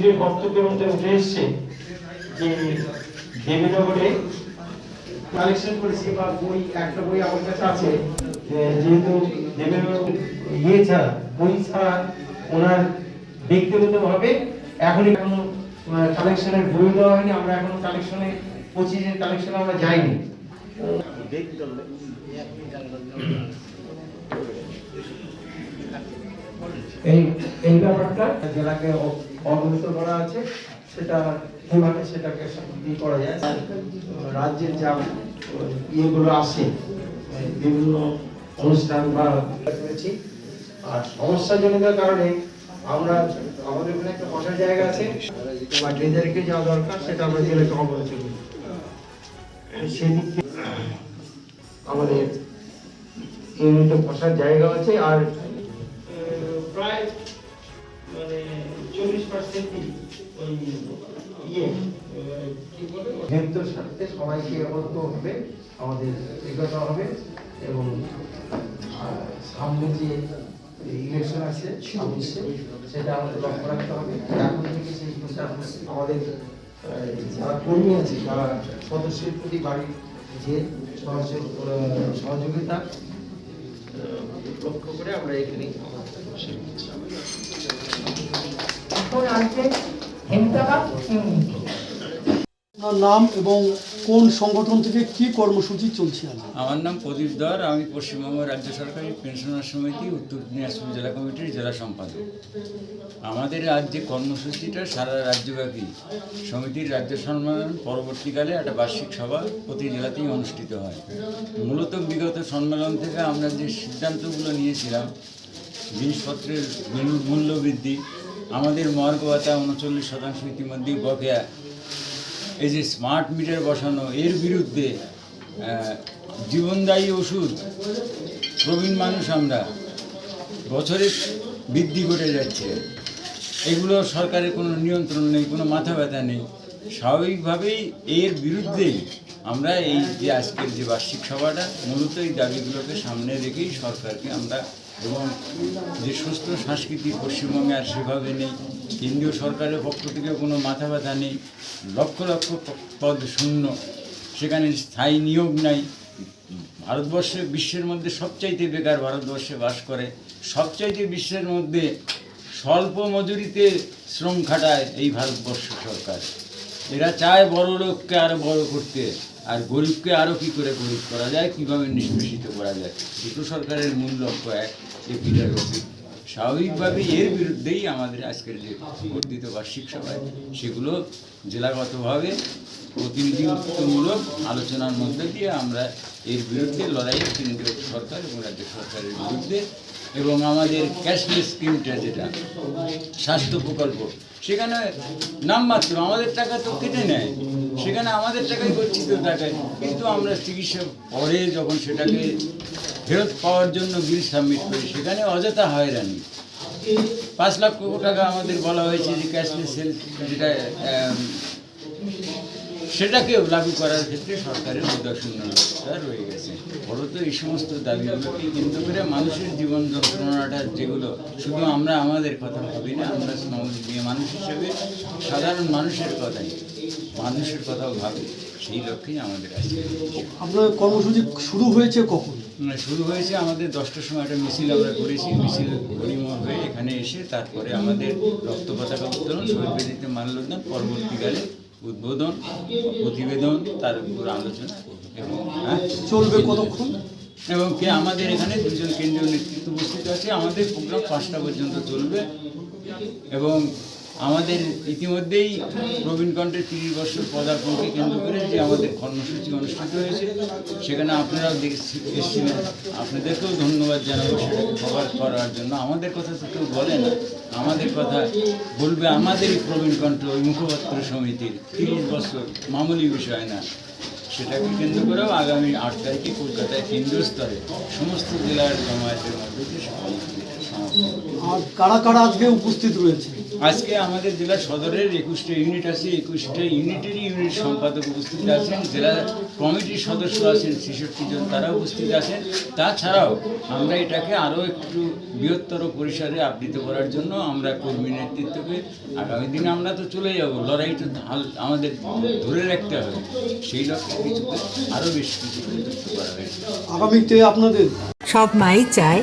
শিবিরের বক্তব্যের মধ্যে উঠে এসছে যে দেবীনগরে কালেকশন করেছি বা বই, একটা বই আমার কাছে আছে যেহেতু দেবেনগর ইয়ে ছাড়া, বই ছাড়া ওনার ব্যক্তিগতভাবে এখনই কোনো কালেকশনের বই দেওয়া হয়নি, আমরা এখনও কালেকশনে পঁচিশের কালেকশনে আমরা যাইনি। এই এই ব্যাপারটা জেলাকে অ- করা আছে, সেটা কীভাবে সেটাকে ই করা যায়। রাজ্যের যা ইয়েগুলো আসে বিভিন্ন অনুষ্ঠান বা করেছি। আর সমস্যাজনিত কারণে আমরা, আমাদের ওখানে একটা বসার জায়গা আছে, বা ট্রেজারিকে যা দরকার, সেটা আমরা জেলাকে অবহিত করি সেদিক আমাদের ইউনিটে বসার জায়গা আছে, আর প্রায় মানে চল্লিশ পার্সেন্টই ওই ইয়ে কি বলে সবাইকে একত্র হবে, আমাদের এগোতে হবে এবং সামনে যে ইলেকশন আছে, ছাব্বিশে, সেটা আমাদের লক্ষ্য রাখতে হবে। থেকে সেই প্রচার আমাদের যারা কর্মী আছে, যারা সদস্যের প্রতি বাড়ির যে সহযোগ সহযোগিতা লক্ষ্য করে আমরা এখানে হেমতাবাদ ইউনিট নাম এবং কোন সংগঠন থেকে কি কর্মসূচি চলছে আমার নাম প্রদীপ দর আমি পশ্চিমবঙ্গ রাজ্য সরকারি পেনশনার সমিতি উত্তর দিনাজপুর জেলা কমিটির জেলা সম্পাদক। আমাদের আজ যে কর্মসূচিটা সারা রাজ্যব্যাপী সমিতির রাজ্য সম্মেলন পরবর্তীকালে একটা বার্ষিক সভা প্রতি জেলাতেই অনুষ্ঠিত হয়। মূলত বিগত সম্মেলন থেকে আমরা যে সিদ্ধান্তগুলো নিয়েছিলাম জিনিসপত্রের মূল্য বৃদ্ধি আমাদের মর্গ উনচল্লিশ শতাংশ ইতিমধ্যেই বকেয়া। এই যে স্মার্ট মিটার বসানো, এর বিরুদ্ধে জীবনদায়ী ওষুধ, প্রবীণ মানুষ আমরা বছরে বৃদ্ধি ঘটে যাচ্ছে। এগুলো সরকারের কোনো নিয়ন্ত্রণ নেই, কোনো মাথা ব্যথা নেই। স্বাভাবিকভাবেই এর বিরুদ্ধেই আমরা এই যে আজকের যে বার্ষিক সভাটা, মূলত এই দাবিগুলোকে সামনে রেখেই সরকারকে আমরা এবং যে সুস্থ সংস্কৃতি পশ্চিমবঙ্গে আর সেভাবে নেই, কেন্দ্রীয় সরকারের পক্ষ থেকে কোনো মাথা ব্যথা নেই, লক্ষ লক্ষ পদ শূন্য, সেখানে স্থায়ী নিয়োগ নাই, ভারতবর্ষে বিশ্বের মধ্যে সবচাইতে বেকার ভারতবর্ষে বাস করে, সবচাইতে বিশ্বের মধ্যে স্বল্প মজুরিতে শ্রম খাটায় এই ভারতবর্ষ সরকার। এরা চায় বড় লোককে আরও বড় করতে। আর গরিবকে আরও কি করে গরিব করা যায়? কীভাবে নিষ্পেষিত করা যায়? দুটো সরকারের মূল লক্ষ্য এক, যে পিটার রফিক স্বাভাবিকভাবেই এর বিরুদ্ধেই আমাদের আজকের যে বর্ধিত বার্ষিক সভায়, সেগুলো জেলাগতভাবে প্রতিনিধিত্বমূলক আলোচনার মধ্যে দিয়ে আমরা এর বিরুদ্ধে লড়াই কেন্দ্র সরকার এবং রাজ্য সরকারের বিরুদ্ধে এবং আমাদের ক্যাশলেস স্কিমটা যেটা, স্বাস্থ্য প্রকল্প, সেখানে নামমাত্র আমাদের টাকা তো কেটে নেয়। সেখানে আমাদের টাকাই গচ্ছিত টাকায়। কিন্তু আমরা চিকিৎসা পরে যখন সেটাকে ফেরত পাওয়ার জন্য বিল সাবমিট করি, সেখানে অযথা হয়রানি। পাঁচ লক্ষ টাকা আমাদের বলা হয়েছে যে ক্যাশলেস হেলথ যেটা সেটাকেও লাগু করার ক্ষেত্রে সরকারের উদাসীনতা রয়ে গেছে। ফলত এই সমস্ত দাবিগুলোকে কেন্দ্র করে মানুষের জীবন যন্ত্রণাটা যেগুলো শুধু আমরা আমাদের কথা ভাবি না আমরা সমাজীয় মানুষ হিসেবে সাধারণ মানুষের কথাই মানুষের কথাও ভাবি সেই লক্ষ্যেই আমাদের আছে আপনার কর্মসূচি শুরু হয়েছে কখন? শুরু হয়েছে আমাদের দশটার সময় একটা মিছিল আমরা করেছি মিছিল পরিমল হয়ে এখানে এসে তারপরে আমাদের রক্ত পতাকা উত্তোলন শহীদ বেদিতে মাল্যদান পরবর্তীকালে উদ্বোধন প্রতিবেদন তার উপর আলোচনা এবং হ্যাঁ, চলবে কতক্ষণ? এবং কে আমাদের এখানে দুজন কেন্দ্রীয় নেতৃত্ব উপস্থিত আছে। আমাদের প্রোগ্রাম পাঁচটা পর্যন্ত চলবে এবং আমাদের ইতিমধ্যেই প্রবীণ কণ্ঠের তিরিশ বছর পদার্পণকে কেন্দ্র করে যে আমাদের কর্মসূচি অনুষ্ঠিত হয়েছে, সেখানে আপনারাও এসেছিলেন। আপনাদেরকেও ধন্যবাদ জানাব সেটাকে কভার করার জন্য। আমাদের কথা তো কেউ বলে না। আমাদের কথা বলবে আমাদেরই প্রবীণ কণ্ঠ ওই মুখপাত্র সমিতির তিরিশ বছর মামুলি বিষয় না। সেটাকে কেন্দ্র করেও আগামী আট তারিখে কলকাতায় কেন্দ্রীয় স্তরে সমস্ত জেলার জমায়েতের মধ্যে। সমর্থন আর কারা কারা আজকে উপস্থিত রয়েছে? আজকে আমাদের জেলা সদরের একুশটা ইউনিট আছে একুশটা ইউনিটেরই ইউনিট সম্পাদক উপস্থিত আছেন জেলা কমিটির সদস্য আছেন ছেষট্টি জন তারা উপস্থিত আছেন। তাছাড়াও আমরা এটাকে আরও একটু বৃহত্তর পরিসরে আবৃত করার জন্য আমরা কর্মী নেতৃত্বকে আগামী দিনে আমরা তো চলে যাব লড়াই তো আমাদের ধরে রাখতে হবে। সেই লক্ষ্যে কিছু আরও বেশি কিছু যুক্ত করা হয়েছে। আগামীতে আপনাদের সব মাই চায়